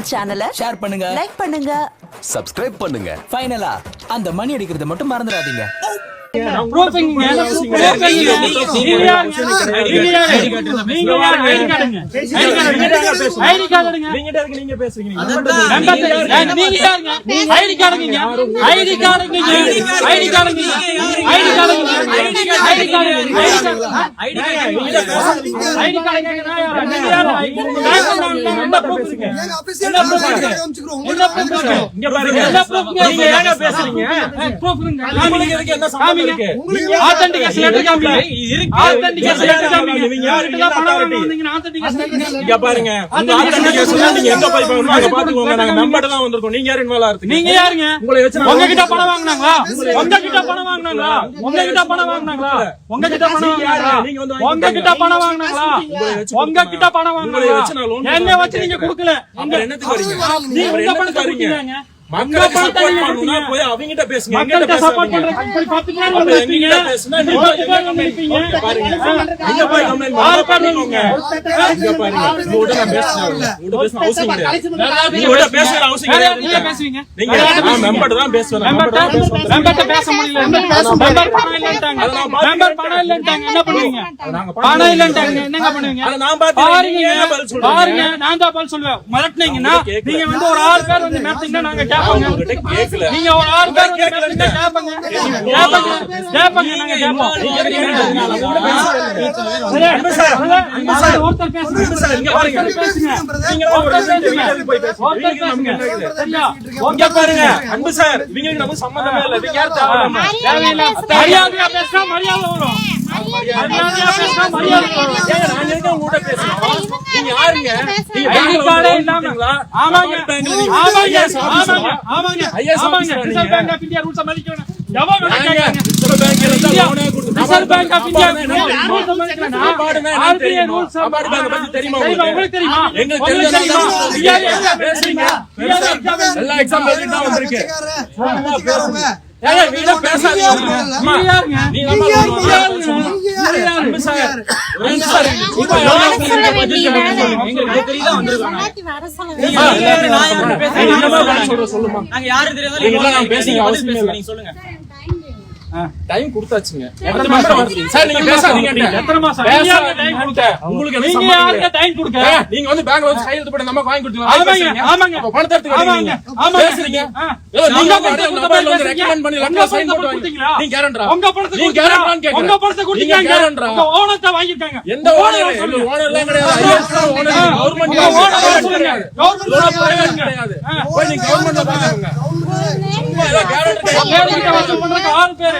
தமிழ் சேனலை ஷேர் பண்ணுங்க. லைக் பண்ணுங்க. சப்ஸ்கிரைப் பண்ணுங்க. ஃபைனலா அந்த மணி அடிக்கிறத மட்டும் மறந்துடாதீங்க. என்ன பேசுறீங்க ஆத்தென்டிகேஷன் லெட்டர் காமிங்க ஆத்தென்டிகேஷன் லெட்டர் காமிங்க நீங்க யாரு நீங்க என்ன பணம் authority? வாங்குனீங்க ஆத்தென்டிகேஷன் லெட்டர் இங்க பாருங்க. உங்க ஆத்தென்டிகேஷன் நீங்க எங்க போய் பண்ணணும் அங்க பாத்துக்கோங்க. நாங்க மெம்பர் தான் வந்திருக்கோம். நீங்க யாரு இன்வால்வ் ஆறதுக்கு நீங்க யாருங்க? உங்களை வச்சு நான் உங்ககிட்ட பணம் வாங்குனாங்களா? பணம் வாங்குனாங்களா? பணம் வாங்குனாங்களா? பணம் வாங்குனாங்களா? நீங்க வந்து வாங்கி உங்ககிட்ட பணம் வாங்குனாங்களா? உங்ககிட்ட பணம் உங்களை வாங்குனாங்களா? என்ன வச்சு நீங்க கொடுக்கல. வரீங்க? உங்க பணத்தை அவங்ககிட்ட பேசுங்க. மக்கள்கிட்ட சப்போர்ட் உங்ககிட்ட நான் தான் சொல்லுவேன். மிரட்டினீங்கன்னா. நீங்க வந்து ஒரு ஆறு பேர் வந்து மிரட்டிங்கன்னா நாங்க. நீங்க ஒரு வந்து மிரட்டினா கேட்பாங்க கேட்பாங்க கேட்பாங்க நாங்க கேட்போம் சரி, ஒருத்தர் பேசுங்க இங்க பாருங்க. நீங்க பாருங்க அன்பு சார் இவங்களுக்கு நமக்கு சம்மந்தமே இல்ல இவங்க யார் தேவையில்லாம தேவையில்ல மரியாதையா பேசினா மரியாதை வரும் மரியாதையா பேசினா மரியாதை வரும் நான் எதுக்கு உங்க கூட பேசணும்? நீங்க யாருங்க? நீங்க பேங்க்ல வந்து? ஆமாங்க அக்கௌண்ட் பேங்க்ல நீங்க ஆமாங்க IAS officer ஆமாங்க ஆ? ஆமாங்க IAS ஆமாங்க officer ரிசர்வ் நீங்க? பேங்க் ஆஃப் இந்தியா ரூல்ஸ் மதிக்கணும் எவ்வளவு வேணா ஏங்க, கேட்காங்க ரிசர்வ் பேங்க்ல இருந்தா இந்தியா, loan ஏ கொடுத்து- ரிசர்வ் பேங்க் ஆஃப் இந்தியா அபார்ட்னா என்ன தெரியுமா? ரூல்ஸ்? ரூல்ஸ் பேங்க் பத்தி உங்களுக்கு? தெரியுமா நீங்க பேசுறீங்க. எல்லா எக்ஸாம் தான் வந்திருக்கு. பேசாதீங்க. யாருங்க? நீ. யாருங்க? சொல்லுமா? நாங்க யாரு? தெரியாத? சொல்லுங்க. டைம் கொடுத்தாச்சுங்க எத்தனை மாசம் வருது? சார் நீங்க பேசாதீங்க. நீங்க time கொடுக்க? உங்களுக்கு நீங்க கிடையாது. time கொடுக்க? நீங்க வந்து பேங்க்ல வந்து கையெழுத்து போட்டு நமக்கு வாங்கி கொடுத்தீங்களா? ஆமாங்க. ஆமாங்க. பணத்தை எடுத்து ஆமாங்க. ஆமாங்க. பேசுறீங்க. நீங்க உங்க வந்து recommend பண்ணி sign பணத்தை போட்டு கொடுத்தீங்களா? நீங்க கேரண்டரா? உங்க பணத்தை நீங்க? கேரண்டான்னு கேக்குறேன். உங்க பணத்தை நீங்க கொடுத்தீங்க. கேரண்டரா? உங்க ஓனர்ட்ட வாங்கியிருக்காங்க. எந்த ஓனர் ஓனர் எல்லாம் கிடையாது ஓனர். கவர்மெண்ட் ஓனர் சொல்லுங்க. கவர்மெண்ட். கிடையாது போய் நீங்க கவர்மெண்ட்ல பாருங்க சும்மா கேரண்டர் கேரண்டி வசூல் பண்றதுக்கு ஆறு பேரு. ஆ?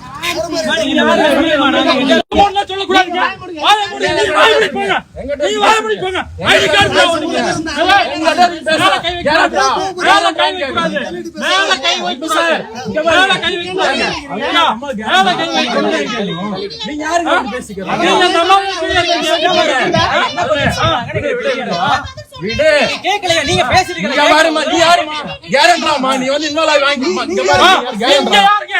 தெரியாது. விடு கேட்கலையா நீங்க. பாரும்மா, நீ வந்து ஆகி வாங்கிக்கோமா. இங்க பாரு,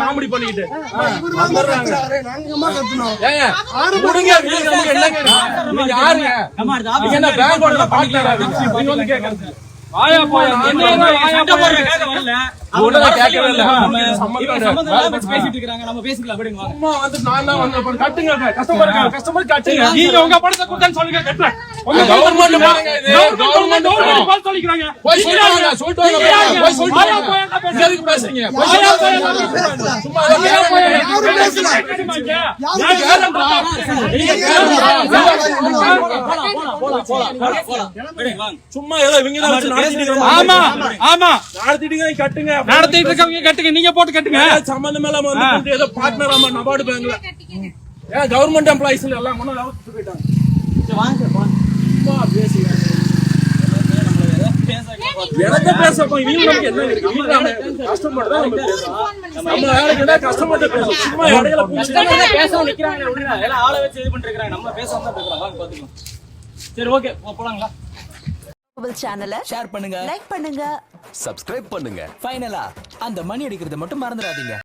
காமெடி? நீங்க யாருங்க? என்ன பேங்க் ஓனரா, வாயா போயா. சண்டை போடுற போயா. கேட்க வரல சொல்லிக்கிறாங்க சும்மா? யாரும் ஏதோ இவங்க தான். ஆமா ஆமா கட்டுங்க. நடத்திட்டு இருக்கவங்க கட்டுங்க. நீங்க போட்டு கட்டுங்க. சம்பந்தம் இல்லாம வந்து ஏதோ பார்ட்னர் ஆமா நபார்டு பேங்க்ல ஏன் கவர்மெண்ட் எம்ப்ளாயிஸ் எல்லாம் போயிட்டாங்க. சும்மா பேசுங்க. எனக்கு பேசப்போ என்ன இருக்கு? இவங்க நம்ம கஸ்டமர் தான் நம்ம பேசுறோம். நம்ம வேலைக்கு என்ன கஸ்டமர் பேசுறோம். சும்மா இடையில பூச்சி. பேசவும் நிக்கிறாங்க விடுங்க எல்லாம் ஆளை வச்சு இது பண்ணிட்டு இருக்காங்க நம்ம பேசாம தான் இருக்கிறோம் வாங்க பாத்துக்கலாம். சரி ஓகே. போலாங்களா? சேனலை ஷேர் பண்ணுங்க. லைக் பண்ணுங்க. சப்ஸ்கிரைப் பண்ணுங்க. ஃபைனலா அந்த மணி அடிக்கிறத மட்டும் மறந்துடாதீங்க.